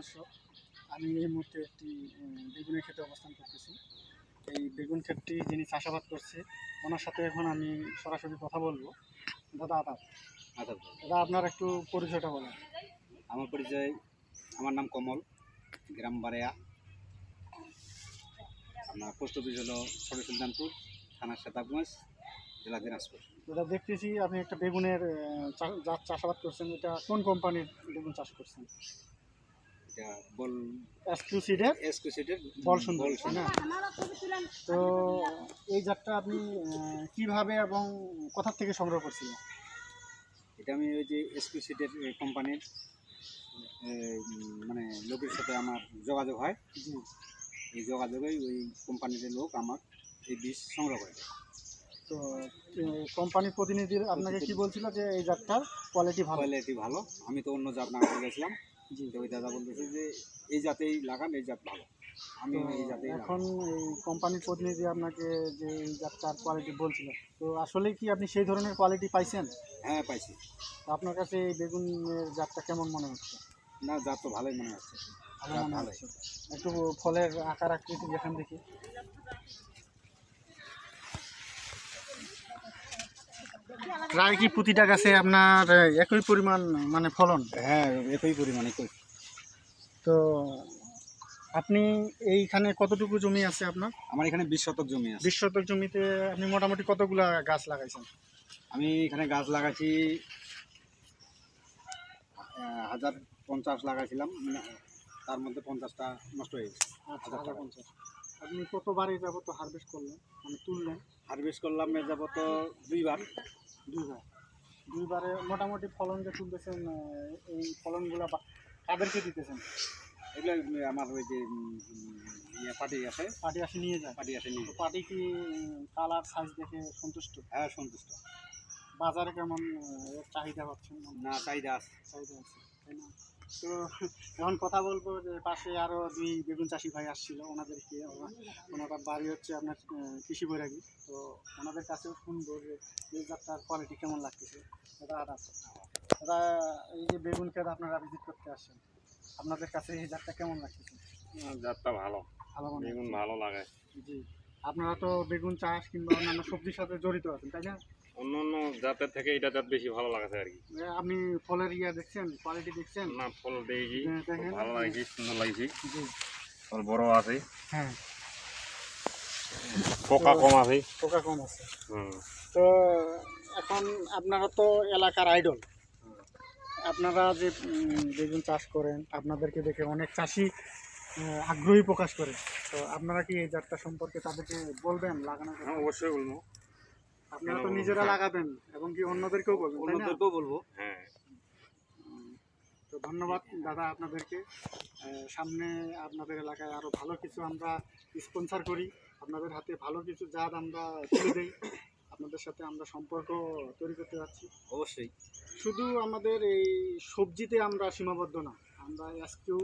দর্শক আমি এই মুহূর্তে একটি বেগুনের ক্ষেতে অবস্থান করতেছি। এই বেগুন ক্ষেতটি যিনি চাষাবাদ করছে ওনার সাথে এখন আমি সরাসরি কথা বলব। দাদা আদাব। আচ্ছা দাদা আপনার একটু পরিচয়টা বলেন। আমার পরিচয় আমার নাম কমল গ্রাম বারেয়া। আপনার পোস্ট অফিস হলো ছোট সুলতানপুর থানা সেতাবগঞ্জ জেলা দিনাজপুর। দাদা দেখতেছি আপনি একটা বেগুনের চাষাবাদ করছেন। এটা কোন কোম্পানির বেগুন চাষ করছেন? এটা বল এক্সক্লুসিডের এসকুসিটের বল সুন্দর। না তো এই জাতটা আপনি কীভাবে এবং কোথা থেকে সংগ্রহ করছিলেন? এটা আমি ওই যে এসকুসিটের কোম্পানির মানে লোকের সাথে আমার যোগাযোগ হয়। এই যোগাযোগেই ওই কোম্পানির লোক আমার এই বীজ সংগ্রহ করে। তো কোম্পানির প্রতিনিধির আপনাকে কি বলছিল যে এই জাতটার কোয়ালিটি ভালো? কোয়ালিটি ভালো। আমি তো অন্য জাত লাগাতে গেছিলাম। তো ওই দাদা বলতেছে যে এই জাতেই লাগান এই জাত ভালো। আমি এই জাতেই লাগাই। এখন এই কোম্পানির প্রতিনিধি আপনাকে যে এই জাতটার কোয়ালিটি বলছিল তো আসলে কি আপনি সেই ধরনের কোয়ালিটি পাইছেন? হ্যাঁ পাইছি। তো আপনার কাছে এই বেগুনের জাতটা কেমন মনে হচ্ছে? না জাত তো ভালোই মনে হচ্ছে। ভালো জাত মনে ভালোই। হচ্ছে। একটু ফলের আকার আকৃতি দেখান দেখি। প্রায় কি প্রতিটা গাছে আপনার একই পরিমাণ মানে ফলন? হ্যাঁ একই পরিমাণ একই। তো আপনি এইখানে কতটুকু জমি আছে আপনার? আমার এখানে বিশ শতক জমি আছে। বিশ শতক জমিতে আপনি মোটামুটি কতগুলা গাছ লাগাইছেন? আমি এখানে গাছ লাগাইছি হাজার পঞ্চাশ লাগাইছিলাম মানে তার মধ্যে পঞ্চাশটা নষ্ট হয়ে গেছে। আচ্ছা হাজার হাজার পঞ্চাশ। আপনি কতবারে যাবত হারভেস্ট করলেন? মানে তুললেন? হারভেস্ট করলাম যাব তো দুইবার। দুইবার? দুইবারে মোটামুটি ফলন যে তুলতেছেন এই ফলনগুলো কাদেরকে দিতেছেন? এগুলো আমার ওই যে ইয়ে পার্টি আছে। পার্টি আসে নিয়ে যায়। পার্টি আছে নিয়ে তো পার্টি কি কালার সাইজ দেখে সন্তুষ্ট? হ্যাঁ সন্তুষ্ট। বাজারে কেমন চাহিদা পাচ্ছেন? না চাহিদা আছে। চাহিদা আছে তাই না? তো এখন কথা বলব যে পাশে আরও দুই বেগুন চাষি ভাই আসছিল ওনাদেরকে ওনা- ওনারা বাড়ি হচ্ছে আপনার কৃষি বৈরাগী। তো ওনাদের কাছেও শুনব যে এই জাতটার কোয়ালিটি কেমন লাগতেছে। এটা আর আছে। এই যে বেগুন ক্ষেত আপনারা ভিজিট করতে আসছেন আপনাদের কাছে এই জাতটা কেমন লাগতেছে? জাতটা ভালো। ভালো বেগুন ভালো লাগে। জি। আপনারা তো বেগুন চাষ কিংবা অন্যান্য সবজির সাথে জড়িত আছেন তাই না? অন্য অন্য জাতের থেকে এটা জাত বেশি ভালো লাগছে আর কি। আপনি ফলের ইয়া দেখছেন কোয়ালিটি দেখছেন? না ফল দেখি। হ্যাঁ, ভালো লাগছে সুন্দর লাগছে। জি। ফল বড় আছে। হ্যাঁ। পোকা কম আছে। পোকা কম আছে। হুম। তো এখন আপনারা তো এলাকার আইডল আপনারা যে বেগুন চাষ করেন আপনাদেরকে দেখে অনেক চাষি আগ্রহী প্রকাশ করে তো আপনারা কি এই জাতটা সম্পর্কে তাদেরকে বলবেন লাগানো? হ্যাঁ অবশ্যই বলব। আপনারা তো নিজেরা। লাগাবেন এবং কি অন্যদেরকেও বলবেন অন্যদেরকেও বলব হ্যাঁ। তো ধন্যবাদ দাদা আপনাদেরকে। সামনে আপনাদের এলাকায় আরও ভালো কিছু আমরা স্পন্সার করি। আপনাদের হাতে ভালো কিছু জাত আমরা তুলে দিই। আপনাদের সাথে আমরা সম্পর্ক তৈরি করতে যাচ্ছি। অবশ্যই। শুধু আমাদের এই সবজিতে আমরা সীমাবদ্ধ না আমরা এসকিউ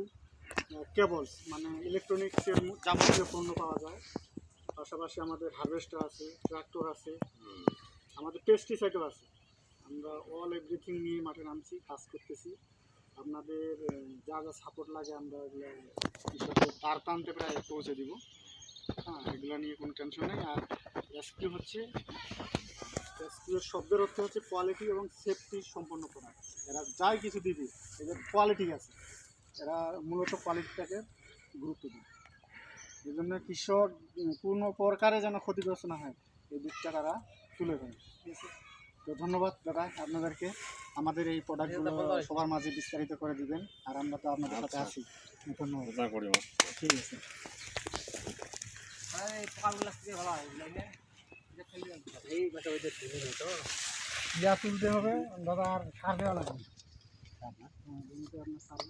কেবলস মানে ইলেকট্রনিক্সের যাবতীয় পণ্য পাওয়া যায়। পাশাপাশি আমাদের হারভেস্টার আছে ট্রাক্টর আছে, আমাদের পেস্টিসাইডও আছে। আমরা অল এভরিথিং নিয়ে মাঠে নামছি, কাজ করতেছি। আপনাদের যা যা সাপোর্ট লাগে আমরা এগুলো কৃষকের তার প্রান্তে প্রায় পৌঁছে দিব। হ্যাঁ এগুলো নিয়ে কোনো টেনশন নেই। আর এসকিউ হচ্ছে এসকিউর শব্দের অর্থ হচ্ছে কোয়ালিটি এবং সেফটি সম্পন্ন প্রোডাক্ট এরা যাই কিছু দিবি, এদের কোয়ালিটি আছে। এরা মূলত কোয়ালিটিটাকে গুরুত্ব দেয় এই জন্য কৃষক কোনো প্রকারে যেন ক্ষতিগ্রস্ত না হয়। এই দিকটা তারা তুলে ধরে ঠিক আছে তো ধন্যবাদ দাদা আপনাদেরকে। আমাদের এই প্রোডাক্টগুলো সবার মাঝে বিস্তারিত করে দিবেন আর আমরা তো আপনাদের সাথে আছি। ধন্যবাদ। ঠিক আছে। ইয়া তুলতে হবে দাদা আর সার দেওয়া লাগবে। আপনার সার